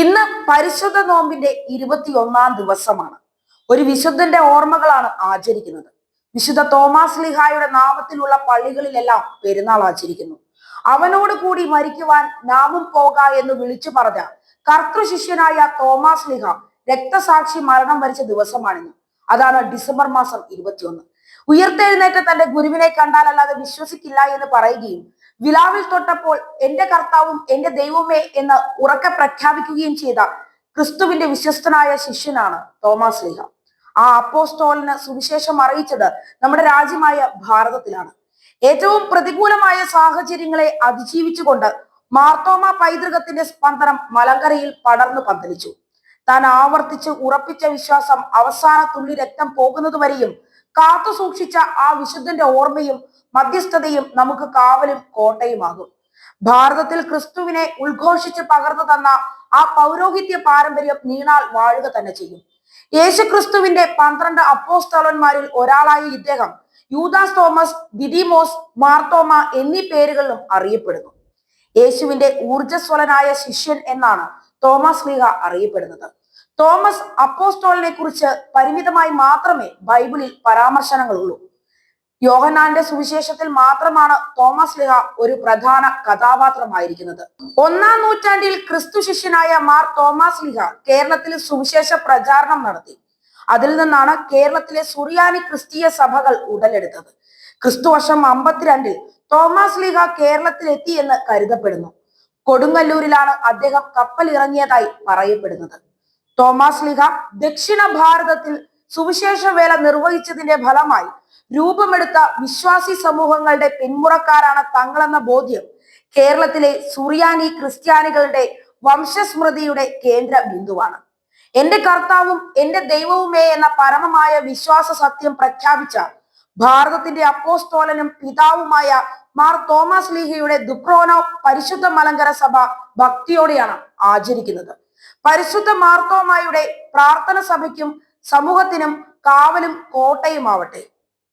ഇന്ന് പരിശുദ്ധ നോമ്പിന്റെ ഇരുപത്തിയൊന്നാം ദിവസമാണ്. ഒരു വിശുദ്ധന്റെ ഓർമ്മകളാണ് ആചരിക്കുന്നത്. വിശുദ്ധ തോമാസ് ലിഹായുടെ നാമത്തിലുള്ള പള്ളികളിലെല്ലാം പെരുന്നാൾ ആചരിക്കുന്നു. അവനോട് കൂടി മരിക്കുവാൻ നാമും പോക എന്ന് വിളിച്ചു പറഞ്ഞ കർത്തൃ ശിഷ്യനായ തോമാസ് ലിഹ രക്തസാക്ഷി മരണം വരിച്ച ദിവസമാണിന്ന്. അതാണ് ഡിസംബർ മാസം ഇരുപത്തിയൊന്ന്. ഉയർത്തെഴുന്നേറ്റ തന്റെ ഗുരുവിനെ കണ്ടാലല്ലാതെ വിശ്വസിക്കില്ല എന്ന് പറയുകയും വിലാവിൽ തൊട്ടപ്പോൾ എന്റെ കർത്താവും എന്റെ ദൈവമേ എന്ന് ഉറക്കെ പ്രഖ്യാപിക്കുകയും ചെയ്ത ക്രിസ്തുവിന്റെ വിശ്വസ്തനായ ശിഷ്യനാണ് തോമസ് ലീഹ. ആ അപ്പോസ്റ്റോലിന് സുവിശേഷം അറിയിച്ചത് നമ്മുടെ രാജ്യമായ ഭാരതത്തിലാണ്. ഏറ്റവും പ്രതികൂലമായ സാഹചര്യങ്ങളെ അതിജീവിച്ചുകൊണ്ട് മാർത്തോമ പൈതൃകത്തിന്റെ സ്പന്ദനം മലങ്കരയിൽ പടർന്നു പന്തലിച്ചു. താൻ ആവർത്തിച്ച് ഉറപ്പിച്ച വിശ്വാസം അവസാന തുള്ളി രക്തം പോകുന്നതുവരെയും കാത്തു സൂക്ഷിച്ച ആ വിശുദ്ധന്റെ ഓർമ്മയും മധ്യസ്ഥതയും നമുക്ക് കാവലും കോട്ടയുമാകും. ഭാരതത്തിൽ ക്രിസ്തുവിനെ ഉദ്ഘോഷിച്ച് പകർന്നു തന്ന ആ പൗരോഹിത്യ പാരമ്പര്യം നീണാൾ വാഴുക തന്നെ ചെയ്യും. യേശു ക്രിസ്തുവിന്റെ പന്ത്രണ്ട് അപ്പോസ്തലന്മാരിൽ ഒരാളായ ഇദ്ദേഹം യൂദാസ് തോമസ് ദിദിമോസ് മാർത്തോമ എന്നീ പേരുകളിലും അറിയപ്പെടുന്നു. യേശുവിന്റെ ഊർജസ്വലനായ ശിഷ്യൻ എന്നാണ് തോമസ് ലീഹ അറിയപ്പെടുന്നത്. തോമസ് അപ്പോസ്റ്റോളിനെ കുറിച്ച് പരിമിതമായി മാത്രമേ ബൈബിളിൽ പരാമർശനങ്ങളുള്ളൂ. യോഹനാന്റെ സുവിശേഷത്തിൽ മാത്രമാണ് തോമസ് ലിഹ ഒരു പ്രധാന കഥാപാത്രമായിരിക്കുന്നത്. ഒന്നാം നൂറ്റാണ്ടിൽ ക്രിസ്തു ശിഷ്യനായ മാർ തോമസ് ലിഹ കേരളത്തിൽ സുവിശേഷ പ്രചാരണം നടത്തി. അതിൽ നിന്നാണ് കേരളത്തിലെ സുറിയാനി ക്രിസ്തീയ സഭകൾ ഉടലെടുത്തത്. ക്രിസ്തു വർഷം അമ്പത്തിരണ്ടിൽ തോമസ് ലീഹ കേരളത്തിലെത്തി എന്ന് കരുതപ്പെടുന്നു. കൊടുങ്ങല്ലൂരിലാണ് അദ്ദേഹം കപ്പൽ ഇറങ്ങിയതായി പറയപ്പെടുന്നത്. തോമസ് ലിഹ ദക്ഷിണ ഭാരതത്തിൽ സുവിശേഷ വേല നിർവഹിച്ചതിന്റെ ഫലമായി രൂപമെടുത്ത വിശ്വാസി സമൂഹങ്ങളുടെ പിന്മുറക്കാരാണ് തങ്ങളെന്ന ബോധ്യം കേരളത്തിലെ സുറിയാനി ക്രിസ്ത്യാനികളുടെ വംശസ്മൃതിയുടെ കേന്ദ്ര ബിന്ദുവാണ്. എന്റെ കർത്താവും എന്റെ ദൈവവുമേ എന്ന പരമമായ വിശ്വാസ സത്യം പ്രഖ്യാപിച്ച ഭാരതത്തിന്റെ അപ്പോസ്തോലനും പിതാവുമായ മാർ തോമസ് ലീഹയുടെ ദുക്രോനോ പരിശുദ്ധ മലങ്കര സഭ ഭക്തിയോടെയാണ് ആചരിക്കുന്നത്. പരിശുദ്ധ മാർത്തോമായുടെ പ്രാർത്ഥന സഭയ്ക്കും സമൂഹത്തിനും കാവലും കോട്ടയുമാവട്ടെ.